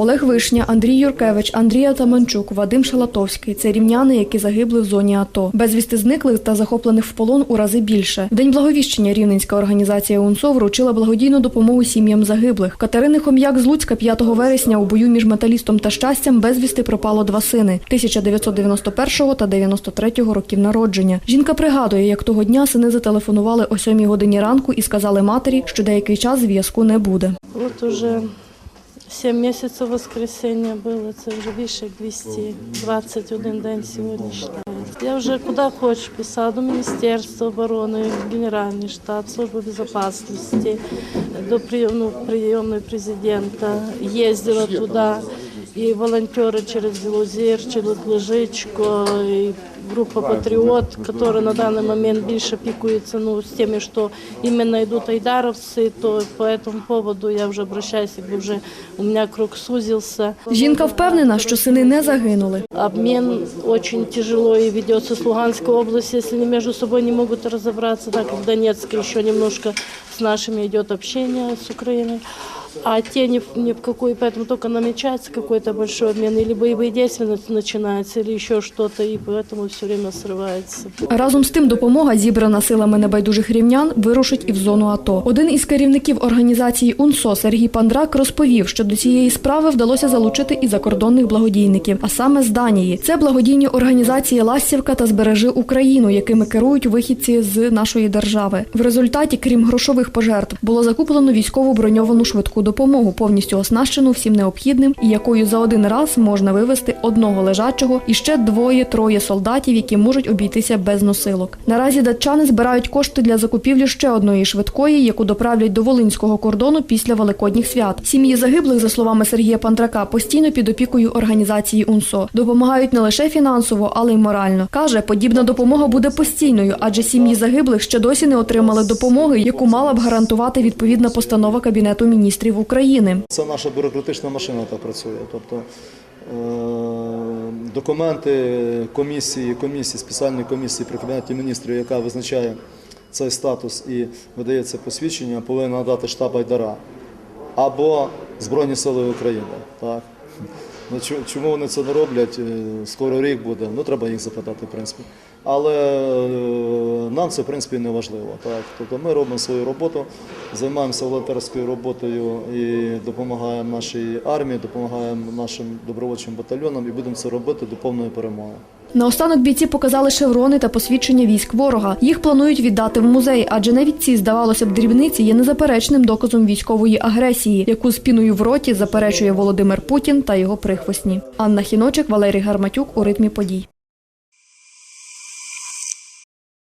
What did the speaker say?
Олег Вишня, Андрій Юркевич, Андрій Атаманчук, Вадим Шалатовський це рівняни, які загибли в зоні АТО. Безвісти зниклих та захоплених в полон у рази більше. В день благовіщення Рівненська організація УНСО вручила благодійну допомогу сім'ям загиблих. Катерини Хом'як з Луцька 5 вересня у бою між металістом та щастям безвісти пропало два сини 1991 та 93 років народження. Жінка пригадує, як того дня сини зателефонували о 7 годині ранку і сказали матері, що деякий час зв'язку не буде. Вот уже 7 місяців воскресіння було, це вже більше як 221 день сьогодні вважається. Я вже куди хочу писала, до Міністерства оборони, Генеральний штаб, Служби безпеки, до прийомної президента, їздила туди. І волонтери через Білозір, через Лежичко, і група «Патриот», которая на данный момент більше пікується ну, з теми, що іменно йдуть айдаровці, то по этому поводу я вже обращаюсь, якби вже у мене круг сузився. Жінка впевнена, що сини не загинули. Обмен очень тяжело и ведется с Луганской области, если они между собой не могут разобраться, так как в Донецке еще немножко с нашими идет общение с Украиной А те ни в, ни в какой, поэтому только намечается какой-то большой обмен, или боевые действия начинаются, или еще что-то, и поэтому все время срывается. Разом з тим, допомога, зібрана силами небайдужих рівнян, вирушить і в зону АТО. Один із керівників організації УНСО Сергій Пандрак розповів, що до цієї справи вдалося залучити і закордонних благодійників, а саме з Данії. Це благодійні організації Ластівка та Збережи Україну, якими керують вихідці з нашої держави. В результаті, крім грошових пожертв, було закуплено військову броньовану швидку допомогу, повністю оснащену всім необхідним, і якою за один раз можна вивезти одного лежачого і ще двоє-троє солдатів, які можуть обійтися без носилок. Наразі датчани збирають кошти для закупівлі ще одної швидкої, яку доправлять до волинського кордону після великодніх свят. Сім'ї загиблих, за словами Сергія Пантрака, постійно під опікою організації УНСО. Допомагають не лише фінансово, але й морально. каже, подібна допомога буде постійною, адже сім'ї загиблих ще досі не отримали допомоги, яку мала б гарантувати відповідна постанова Кабінету міністрів України. Це наша бюрократична машина так працює. Тобто е, документи комісії, комісії, спеціальної комісії при Кабінеті міністрів, яка визначає цей статус і видає це посвідчення, повинна надати штаб Айдара або Збройні Сили України. Так? Ну, чому вони це не роблять? Е, Скоро рік буде, ну треба їх запитати, в принципі. Але е, нам це в принципі не важливо. Так? Тобто ми робимо свою роботу, займаємося волонтерською роботою і допомагаємо нашій армії, допомагаємо нашим добровольчим батальйонам і будемо це робити до повної перемоги. Наостанок бійці показали шеврони та посвідчення військ ворога. Їх планують віддати в музей, адже навіть ці, здавалося б, дрібниці є незаперечним доказом військової агресії, яку спіною в роті заперечує Володимир Путін та його прихвостні. Анна Хіночик, Валерій Гарматюк у ритмі подій.